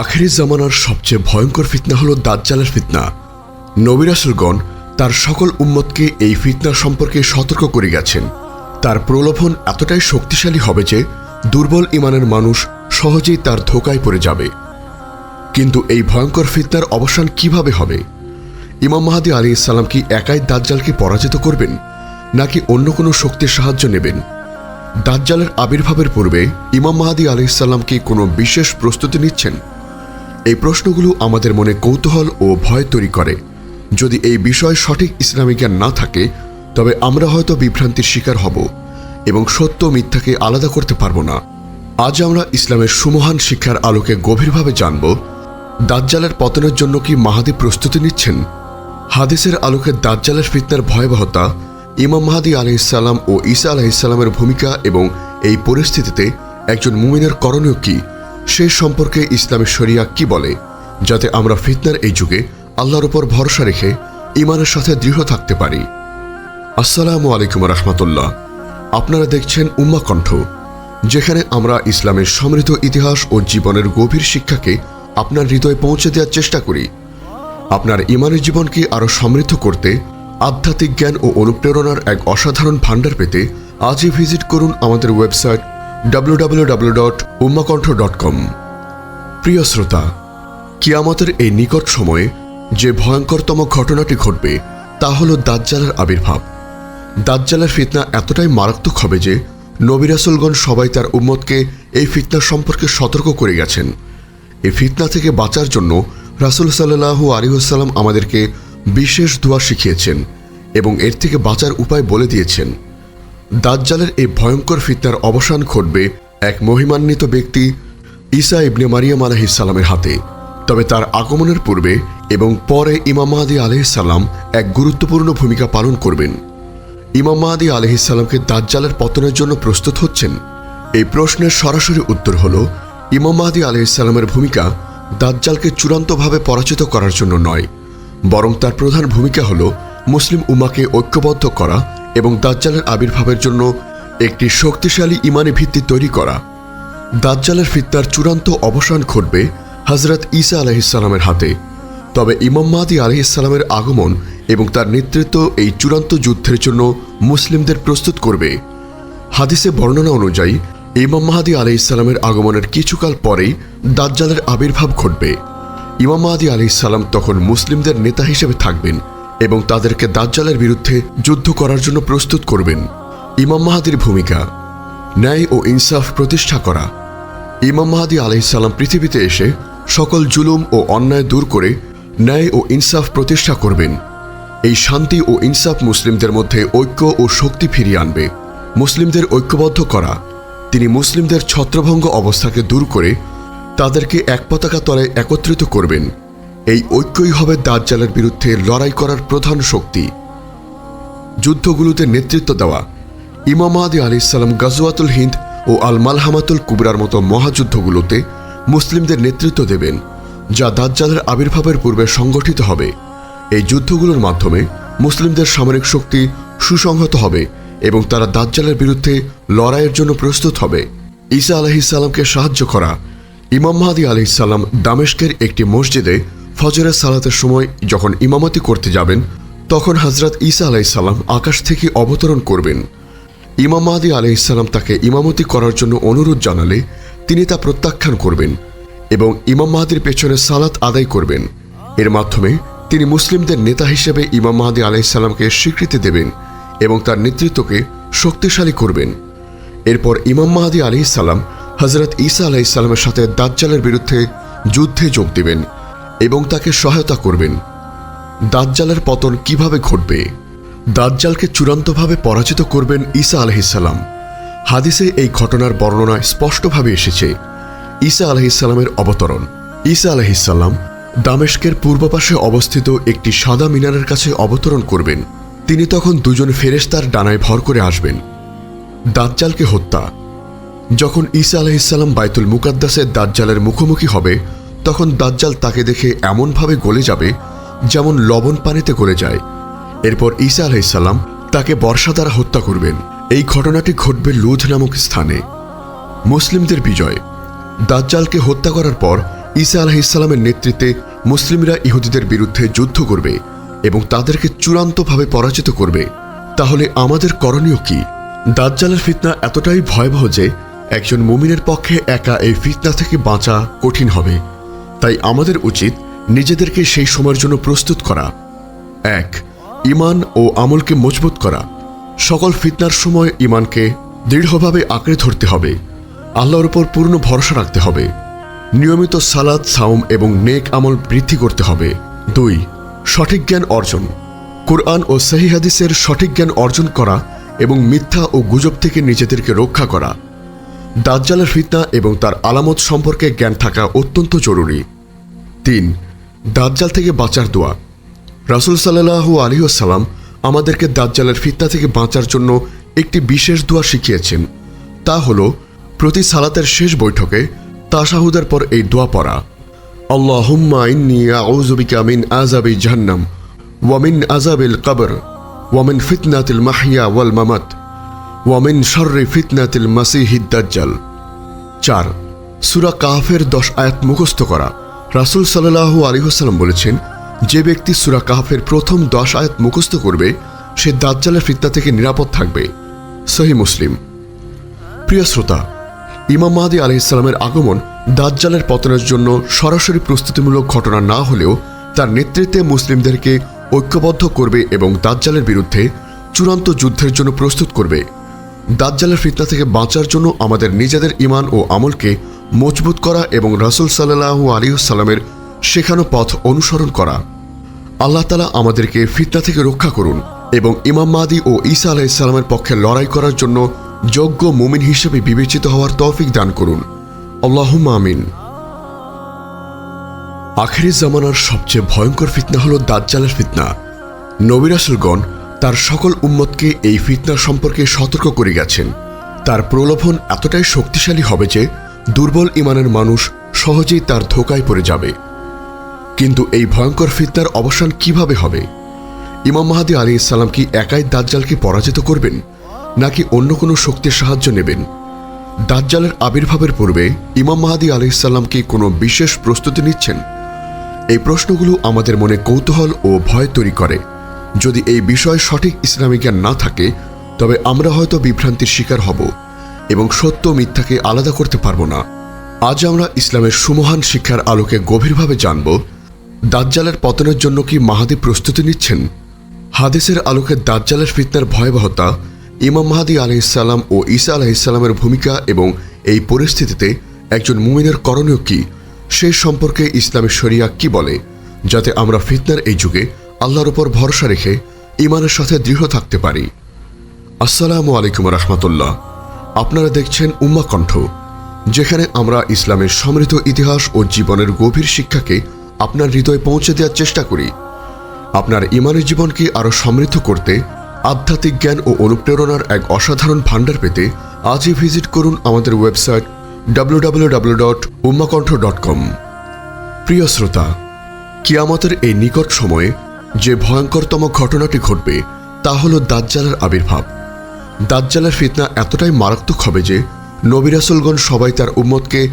আখেরি জামানার সবচেয়ে ভয়ঙ্কর ফিতনা হল দাজ্জালের ফিতনা। নবিরাসুলগণ তার সকল উম্মতকে এই ফিতনা সম্পর্কে সতর্ক করে গেছেন। তার প্রলোভন এতটাই শক্তিশালী হবে যে দুর্বল ইমানের মানুষ সহজেই তার ধোকায় পড়ে যাবে। কিন্তু এই ভয়ঙ্কর ফিতনার অবসান কীভাবে হবে? ইমাম মাহাদি আলী ইসলাম কি একাই দাজ্জালকে পরাজিত করবেন, নাকি অন্য কোনো শক্তির সাহায্য নেবেন? দাজ্জালের আবির্ভাবের পূর্বে ইমাম মাহাদি আলী ইসলাম কি কোনো বিশেষ প্রস্তুতি নিচ্ছেন? এই প্রশ্নগুলো আমাদের মনে কৌতূহল ও ভয় তৈরি করে। যদি এই বিষয়ে সঠিক ইসলামী জ্ঞান না থাকে, তবে আমরা হয়তো বিভ্রান্তির শিকার হব এবং সত্য মিথ্যাকে আলাদা করতে পারব না। আজ আমরা ইসলামের সুমহান শিক্ষার আলোকে গভীরভাবে জানব, দাজ্জালের পতনের জন্য কি মাহাদি প্রস্তুতি নিচ্ছেন? হাদিসের আলোকে দাজ্জালের ফিতনার ভয়াবহতা, ইমাম মাহাদি আলহিসাল্লাম ও ঈসা আলাহিসাল্লামের ভূমিকা এবং এই পরিস্থিতিতে একজন মুমিনের করণীয় কি? সে সম্পর্কে ইসলামী শরিয়া কি বলে? যাতে আমরা ফিতনার এই যুগে আল্লাহর উপর ভরসা রেখে ইমানের সাথে দৃঢ় থাকতে পারি। আসসালামু আলাইকুম রহমতুল্লাহ। আপনারা দেখছেন উম্মা কণ্ঠ, যেখানে আমরা ইসলামের সমৃদ্ধ ইতিহাস ও জীবনের গভীর শিক্ষাকে আপনার হৃদয়ে পৌঁছে দেওয়ার চেষ্টা করি। আপনার ইমানের জীবনকে আরও সমৃদ্ধ করতে আধ্যাত্মিক জ্ঞান ও অনুপ্রেরণার এক অসাধারণ ভাণ্ডার পেতে আজই ভিজিট করুন আমাদের ওয়েবসাইট কম প্রিয় শ্রোতা, কিয়ামতের এই নিকট সময়ে যে ভয়ঙ্করতম ঘটনাটি ঘটবে, তা হল দাজ্জালের আবির্ভাব। দাজ্জালের ফিতনা এতটাই মারাত্মক হবে যে নবিরাসুলগণ সবাই তার উম্মতকে এই ফিতনা সম্পর্কে সতর্ক করে গেছেন। এই ফিতনা থেকে বাঁচার জন্য রাসুল সাল্লাহু আলিহাল্লাম আমাদেরকে বিশেষ দোয়া শিখিয়েছেন এবং এর থেকে বাঁচার উপায় বলে দিয়েছেন। দাজ্জালের এই ভয়ঙ্কর ফিতনার অবসান ঘটবে এক মহিমান্বিত ব্যক্তি ঈসা ইবনে মারিয়াম আলহিসাল্লামের হাতে। তবে তার আগমনের পূর্বে এবং পরে ইমাম মাহাদি আলহিসাল্লাম এক গুরুত্বপূর্ণ ভূমিকা পালন করবেন। ইমাম মাহাদি আলহিসাল্লামকে দাজ্জালের পতনের জন্য প্রস্তুত হচ্ছেন? এই প্রশ্নের সরাসরি উত্তর হল, ইমাম মাহাদি আলহিসাল্লামের ভূমিকা দাজ্জালকে চূড়ান্তভাবে পরাজিত করার জন্য নয়, বরং তার প্রধান ভূমিকা হল মুসলিম উমাকে ঐক্যবদ্ধ করা এবং দাজ্জালের আবির্ভাবের জন্য একটি শক্তিশালী ইমানি ভিত্তি তৈরি করা। দাজ্জালের ফিত্তার চূড়ান্ত অবসান ঘটবে হজরত ঈসা আলহিসাল্লামের হাতে। তবে ইমাম মাহাদি আলহিসাল্লামের আগমন এবং তার নেতৃত্ব এই চূড়ান্ত যুদ্ধের জন্য মুসলিমদের প্রস্তুত করবে। হাদিসে বর্ণনা অনুযায়ী, ইমাম মাহাদি আলহিসাল্লামের আগমনের কিছুকাল পরেই দাজ্জালের আবির্ভাব ঘটবে। ইমাম মাহাদি আলহিসাল্লাম তখন মুসলিমদের নেতা হিসেবে থাকবেন। এবং তাদেরকে দাজ্জালের বিরুদ্ধে যুদ্ধ করার জন্য প্রস্তুত করবেন। ইমাম মাহাদির ভূমিকা, ন্যায় ও ইনসাফ প্রতিষ্ঠা করা। ইমাম মাহাদি আলহিসাল্লাম পৃথিবীতে এসে সকল জুলুম ও অন্যায় দূর করে ন্যায় ও ইনসাফ প্রতিষ্ঠা করবেন। এই শান্তি ও ইনসাফ মুসলিমদের মধ্যে ঐক্য ও শক্তি ফিরিয়ে আনবে। মুসলিমদের ঐক্যবদ্ধ করা। তিনি মুসলিমদের ছত্রভঙ্গ অবস্থাকে দূর করে তাদেরকে এক পতাকা তলে একত্রিত করবেন। এই ঐক্যই হবে দাজ্জালের বিরুদ্ধে লড়াই করার প্রধান শক্তি। যুদ্ধগুলোতে নেতৃত্ব দেওয়া ইমাম আদি আলি ইসাল্লাম গাজওয়াতুল হিন্দ ও আল মালহামাতুল কুবরার মতো মহাযুদ্ধগুলোতে মুসলিমদের নেতৃত্ব দেবেন, যা দাজ্জালের আবির্ভাবের পূর্বে সংগঠিত হবে। এই যুদ্ধগুলোর মাধ্যমে মুসলিমদের সামরিক শক্তি সুসংহত হবে এবং তারা দাজ্জালের বিরুদ্ধে লড়াইয়ের জন্য প্রস্তুত হবে। ঈসা আলহিসাল্লামকে সাহায্য করা ইমাম মাহাদি আলহিসাল্লাম দামেশকের একটি মসজিদে ফজরের সালাতের সময় যখন ইমামতি করতে যাবেন, তখন হজরত ঈসা আলাইসাল্লাম আকাশ থেকে অবতরণ করবেন। ইমাম মাহাদি আলহিসাল্লাম তাকে ইমামতি করার জন্য অনুরোধ জানালে তিনি তা প্রত্যাখ্যান করবেন এবং ইমাম মাহাদির পেছনে সালাত আদায় করবেন। এর মাধ্যমে তিনি মুসলিমদের নেতা হিসেবে ইমাম মাহাদি আলাইসাল্লামকে স্বীকৃতি দেবেন এবং তার নেতৃত্বকে শক্তিশালী করবেন। এরপর ইমাম মাহাদি আলহিসাল্লাম হজরত ঈসা আলাইসাল্লামের সাথে দাজ্জালের বিরুদ্ধে যুদ্ধে যোগ দেবেন। এবং তাকে সহায়তা করবেন। দাজ্জালের পতন কীভাবে ঘটবে? দাজ্জালকে চূড়ান্তভাবে পরাজিত করবেন ঈসা আলহিসাল্লাম হাদিসে এই ঘটনার বর্ণনা স্পষ্টভাবে এসেছে। ঈসা আলহিসাল্লামের অবতরণ। ঈসা আলহিসাল্লাম দামেশকের পূর্ব পাশে অবস্থিত একটি সাদা মিনারের কাছে অবতরণ করবেন। তিনি তখন দুজন ফেরেস্তার ডানায় ভর করে আসবেন। দাজ্জালকে হত্যা। যখন ঈসা আলহিসাল্লাম বাইতুল মুকাদ্দাসের দাজ্জালের মুখোমুখি হবে তখন দাজ্জাল তাকে দেখে এমনভাবে গলে যাবে যেমন লবণ পানিতে গলে যায়। এরপর ঈসা আলাইসাল্লাম তাকে বর্ষা দ্বারা হত্যা করবেন। এই ঘটনাটি ঘটবে লুধ নামক স্থানে। মুসলিমদের বিজয়। দাজ্জালকে হত্যা করার পর ঈসা আলাহিসাল্লামের নেতৃত্বে মুসলিমরা ইহুদিদের বিরুদ্ধে যুদ্ধ করবে এবং তাদেরকে চূড়ান্তভাবে পরাজিত করবে। তাহলে আমাদের করণীয় কি? দাজ্জালের ফিতনা এতটাই ভয়াবহ যে একজন মুমিনের পক্ষে একা এই ফিতনা থেকে বাঁচা কঠিন হবে। তাই আমাদের উচিত নিজেদেরকে সেই সময়ের জন্য প্রস্তুত করা। এক ইমান ও আমলকে মজবুত করা। সকল ফিতনার সময় ইমানকে দৃঢ়ভাবে আঁকড়ে ধরতে হবে। আল্লাহর উপর পূর্ণ ভরসা রাখতে হবে। নিয়মিত সালাদ সাউম এবং নেক আমল বৃদ্ধি করতে হবে। দুই, সঠিক জ্ঞান অর্জন। কোরআন ও হাদিসের সঠিক জ্ঞান অর্জন করা এবং মিথ্যা ও গুজব থেকে নিজেদেরকে রক্ষা করা। দাজ্জালের ফিতনা এবং তার আলামত সম্পর্কে জ্ঞান থাকা অত্যন্ত জরুরি। তিন, দাজ্জাল থেকে বাঁচার দোয়া। রাসুল সাল্লাহু আলিহাসাল্লাম আমাদেরকে দাজ্জালের ফিতনা থেকে বাঁচার জন্য একটি বিশেষ দোয়া শিখিয়েছেন। তা হল, প্রতি সালাতের শেষ বৈঠকে তাশাহুদের পর এই দোয়া পড়া। ইন্নি আউযুবিকা মিন আযাবি জাহান্নাম ওয়া মিন আযাবিল কবর ওয়া মিন ফিতনাতিল মাহইয়া ওয়াল মামাত। ওয়া মিন শাররি ফিতনাতিল মাসিহিদ দাজ্জাল। চার, সুরা কাহাফের দশ আয়াত মুখস্থ করা। রাসুল সাল্লাহু আলিহাসাল্লাম বলেছেন, যে ব্যক্তি সুরা কাহাফের প্রথম দশ আয়াত মুখস্থ করবে, সে দাজ্জালের ফিতনা থেকে নিরাপদ থাকবে। সহি মুসলিম। প্রিয় শ্রোতা, ইমাম মাহাদি আলহিসাল্লামের আগমন দাজ্জালের পতনের জন্য সরাসরি প্রস্তুতিমূলক ঘটনা না হলেও তার নেতৃত্বে মুসলিমদেরকে ঐক্যবদ্ধ করবে এবং দাজ্জালের বিরুদ্ধে চূড়ান্ত যুদ্ধের জন্য প্রস্তুত করবে। দাজ্জালের ফিতনা থেকে বাঁচার জন্য আমাদের নিজেদের ইমান ও আমলকে মজবুত করা এবং রাসুল সাল্লাহু আলিউসাল্লামের শেখানো পথ অনুসরণ করা। আল্লাহ তালা আমাদেরকে ফিতনা থেকে রক্ষা করুন এবং ইমাম মাদি ও ঈসা আলাইসাল্লামের পক্ষে লড়াই করার জন্য যোগ্য মুমিন হিসেবে বিবেচিত হওয়ার তৌফিক দান করুন। আল্লাহ আমিন। আখেরি জামানার সবচেয়ে ভয়ঙ্কর ফিতনা হল দাজ্জালের ফিতনা। নবিরাসুলগণ তার সকল উম্মতকে এই ফিতনা সম্পর্কে সতর্ক করে গেছেন। তার প্রলোভন এতটাই শক্তিশালী হবে যে দুর্বল ইমানের মানুষ সহজেই তার ধোকায় পড়ে যাবে। কিন্তু এই ভয়ঙ্কর ফিতনার অবসান কীভাবে হবে? ইমাম মাহাদি আলী ইসলাম কি একাই দাজ্জালকে পরাজিত করবেন, নাকি অন্য কোনো শক্তির সাহায্য নেবেন? দাজ্জালের আবির্ভাবের পূর্বে ইমাম মাহাদি আলী ইসলাম কি কোনো বিশেষ প্রস্তুতি নিচ্ছেন? এই প্রশ্নগুলো আমাদের মনে কৌতূহল ও ভয় তৈরি করে। যদি এই বিষয় সঠিক ইসলামী জ্ঞান না থাকে, তবে আমরা হয়তো বিভ্রান্তির শিকার হব এবং সত্য মিথ্যাকে আলাদা করতে পারব না। আজ আমরা ইসলামের সুমহান শিক্ষার আলোকে গভীরভাবে জানব, দাজ্জালের পতনের জন্য কি মাহাদি প্রস্তুতি নিচ্ছেন? হাদিসের আলোকে দাজ্জালের ফিতনার ভয়াবহতা, ইমাম মাহাদি আলহিসাল্লাম ও ঈসা আলাহিসাল্লামের ভূমিকা এবং এই পরিস্থিতিতে একজন মুমিনের করণীয় কি, সে সম্পর্কে ইসলামী শরিয়া কি বলে, যাতে আমরা ফিতনার এই যুগে আল্লাহর উপর ভরসা রেখে ইমানের সাথে দৃঢ় থাকতে পারি। আসসালামু আলাইকুম রহমতুল্লাহ। আপনারা দেখছেন উম্মা কণ্ঠ, যেখানে আমরা ইসলামের সমৃদ্ধ ইতিহাস ও জীবনের গভীর শিক্ষাকে আপনার হৃদয়ে পৌঁছে দেওয়ার চেষ্টা করি। আপনার ইমানের জীবনকে আরও সমৃদ্ধ করতে আধ্যাত্মিক জ্ঞান ও অনুপ্রেরণার এক অসাধারণ ভাণ্ডার পেতে আজই ভিজিট করুন আমাদের ওয়েবসাইট কম প্রিয় শ্রোতা, কিয়ামতের এই নিকট সময়ে যে ভয়ঙ্করতম ঘটনাটি ঘটবে, তা হল দাজ্জালের আবির্ভাব। দাজ্জালের ফিতনা এতটাই মারাত্মক হবে যে নবিরাসুলগণ সবাই তার উম্মতকে